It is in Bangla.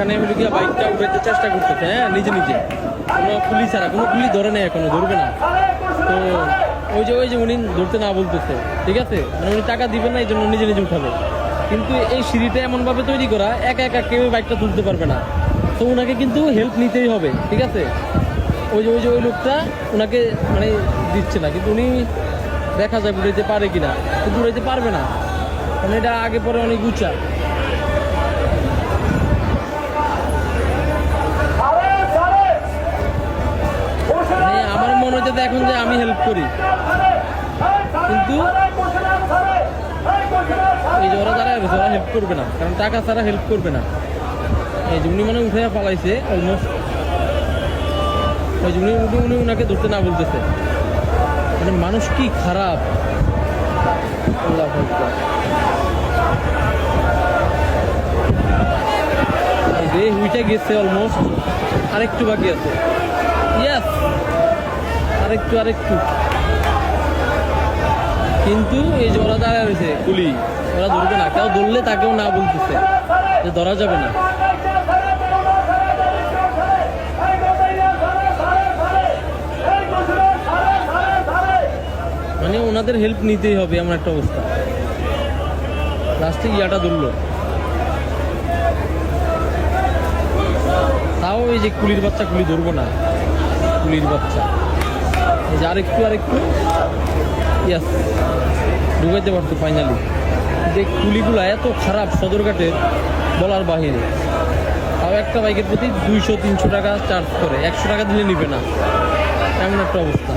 এখানে হলো গিয়ে বাইকটা উঠাতে চেষ্টা করতেছে হ্যাঁ নিজে নিজে। কোনো পুলিশ ছাড়া, কোনো পুলিশ ধরে নেই এখনও, ধরবে না। তো ওই যে ওই যে উনি ধরতে না বলতেছে, ঠিক আছে? মানে উনি টাকা দিবেন না, এই জন্য নিজে নিজে উঠাবে। কিন্তু এই সিঁড়িটা এমনভাবে তৈরি করা, একা একা কেউ বাইকটা তুলতে পারবে না। তো ওনাকে কিন্তু হেল্প নিতেই হবে, ঠিক আছে? ওই যে ওই যে, ওই লোকটা ওনাকে মানে দিচ্ছে না, কিন্তু উনি দেখা যায় উড়াইতে পারে কিনা। কিন্তু উড়াইতে পারবে না। কারণ এটা আগে পরে অনেক উঁচা মানে যে এখন যে আমি হেল্প করি। কিন্তু এই যে ওরা ওরা হেল্প করবে না। কারণ টাকা ছাড়া হেল্প করবে না। এই যে মানে উঠে পালাইছে অলমোস্ট ওই যে উনি উনি ওনাকে ধরতে না বলতেছে। মানে মানুষ কি খারাপ? আল্লাহ উইটা গেছে অলমোস্ট আরেকটু বাকি আছে। ইয়াস আরেকটু আরেকটু। কিন্তু এই যে ওরা দাঁড়ায় রয়েছে, কুলি, ওরা ধরবে না। কেউ ধরলে তাকেও না বলতেছে যে ধরা যাবে না। মানে ওনাদের হেল্প নিতেই হবে, এমন একটা অবস্থা। লাস্টে ইয়াটা ধরলো। তাও এই যে কুলির বাচ্চা, কুলি ধরবো না। কুলির বাচ্চা। এই যে আরেকটু আরেকটু। ইয়াস ঢুকাইতে পারতো ফাইনালি যে কুলিগুলো এত খারাপ সদরঘাটের বলার বাহিরে। তাও একটা বাইকের প্রতি দুইশো, তিনশো টাকা চার্জ করে। একশো টাকা দিলে নিবে না। এমন একটা অবস্থা।